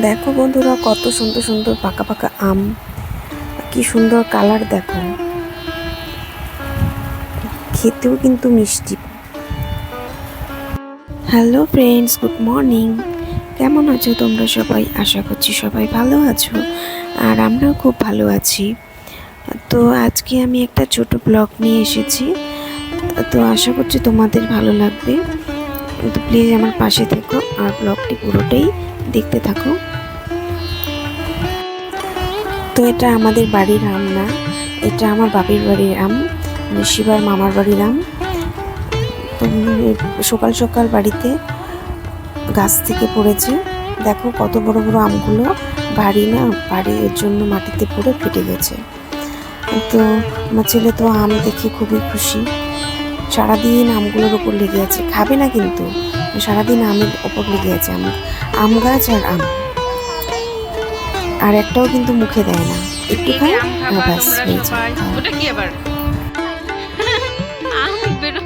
দেখো বন্ধুরা, কত সুন্দর সুন্দর পাকা পাকা আম। কি সুন্দর কালার দেখো। খেতেও কিন্তু মিষ্টি। হ্যালো ফ্রেন্ডস গুড মর্নিং কেমন আছো তোমরা সবাই? আশা করছি সবাই ভালো আছো, আর আমরাও খুব ভালো আছি। তো আজকে আমি একটা ছোট ব্লগ নিয়ে এসেছি। তো আশা করছি তোমাদের ভালো লাগবে। তো প্লিজ আমার পাশে থেকো, আর ব্লগটি পুরোটাই দেখতে থাকো। তো এটা আমাদের বাড়ির আম না, এটা আমার বাপের বাড়ির আম শিবার মামার বাড়ির আম। তো সকাল সকাল বাড়িতে গাছ থেকে পড়েছে। দেখো কত বড় বড় আমগুলো বাড়ি না ভারী এর জন্য মাটিতে পড়ে ফেটে গেছে। তো আমার ছেলে তো আম দেখে খুবই খুশি। সারাদিন আমগুলোর ওপর লেগে আছে। খাবে না কিন্তু, সারাদিন আমের ওপর লেগে আছে আম আম গাছ আর আম। আর একটাও কিন্তু মুখে দেয় না। একটু খায় ব্যাস ওটা কি আবার? আম বের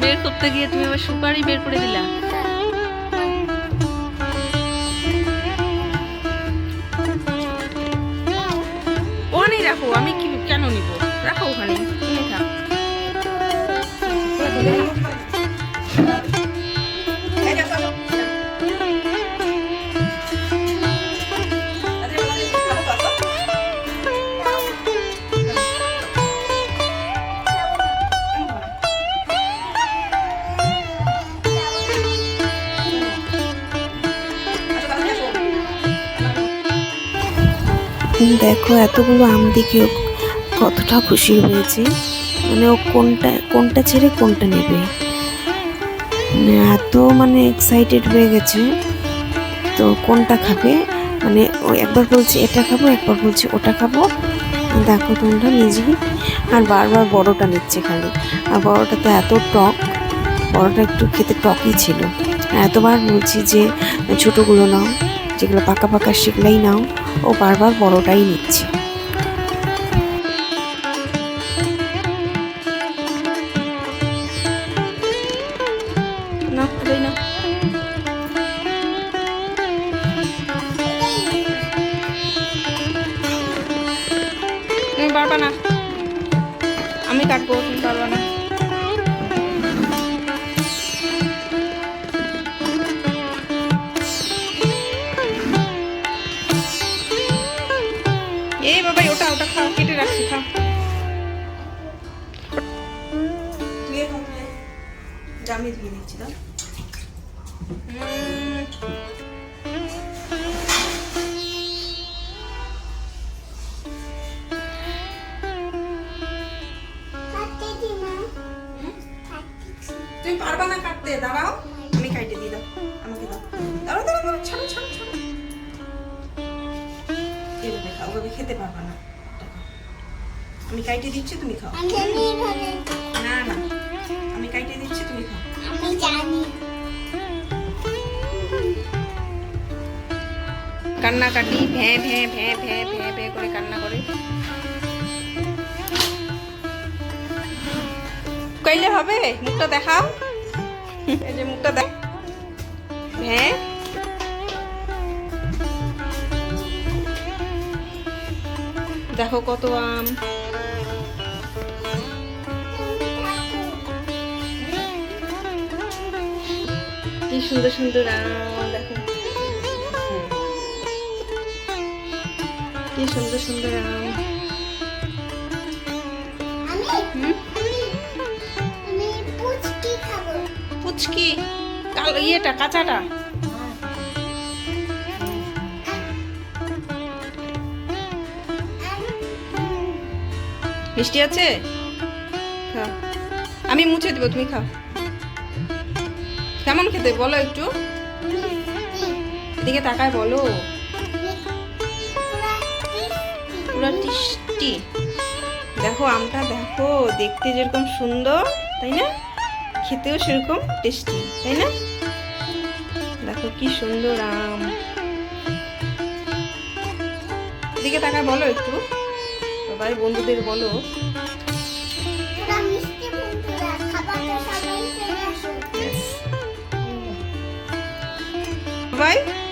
বের করতে গিয়ে তুমি আবার সুপারি বের করে দিলা। ওখানেই রাখো আমি কি কেন নিব? রাখো ওখানে তুমি থাক। দেখো এতগুলো আম দেখে ও কতটা খুশি হয়েছে। মানে ও কোনটা কোনটা ছেড়ে কোনটা নেবে। মানে এত মানে এক্সাইটেড হয়ে গেছে। তো কোনটা খাবে? মানে ও একবার বলছে, এটা খাব, একবার বলছে, ওটা খাব। দেখো তোমরা নিজেই। আর বারবার বড়টা নিচ্ছে খালি। আর বড়টা তো এত টক, বড়টা একটু খেতে টকই ছিল। এতবার বলছি যে, ছোটোগুলো নাও, যেগুলো পাকা পাকা সেগুলাই নাও। ও বারবার বড়টাই নিচ্ছে। না আমি কাটবো তুমি পারবা না। জামি দিয়ে দিচ্ছি তুমি পারবা না কাটতে? দাঁড়াও, আমি দাও দাও। খাও খেতে পারবা না। আমি কাইটে দিচ্ছি, তুমি খাও। কান্নাকাটি, ভ্যাঁ ভ্যাঁ ভ্যাঁ ভ্যাঁ ভ্যাঁ ভ্যাঁ করে কান্না করে। কইলে হবে? মুখটা দেখাও। এই যে মুখটা দেখ। হ্যাঁ দেখো কত আম। কি সুন্দর সুন্দর আম। কি সুন্দর সুন্দর আম। পুচকি ইয়েটা কাঁচাটা? মিষ্টি আছে? খাও। আমি মুছে দেবো তুমি খাও। কেমন খেতে? বলো একটু। এদিকে তাকায় বলো। পুরো টিস্টি দেখো আমটা দেখো দেখতে যেরকম সুন্দর তাই না? খেতেও সেরকম টেস্টি তাই না? দেখো কি সুন্দর আম। এদিকে তাকায় বলো একটু। সবাই বন্ধুদের বলো। সবাই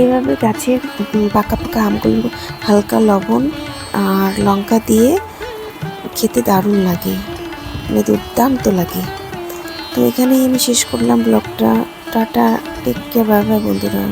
এইভাবে গাছের পাকা পাকা আমগুলো, হালকা লবণ আর লঙ্কা দিয়ে খেতে দারুণ লাগে। মানে দুর্দান্ত লাগে। তো এখানেই আমি শেষ করলাম ব্লগটা। টাটা টেক কেয়ার বাই বন্ধুরা।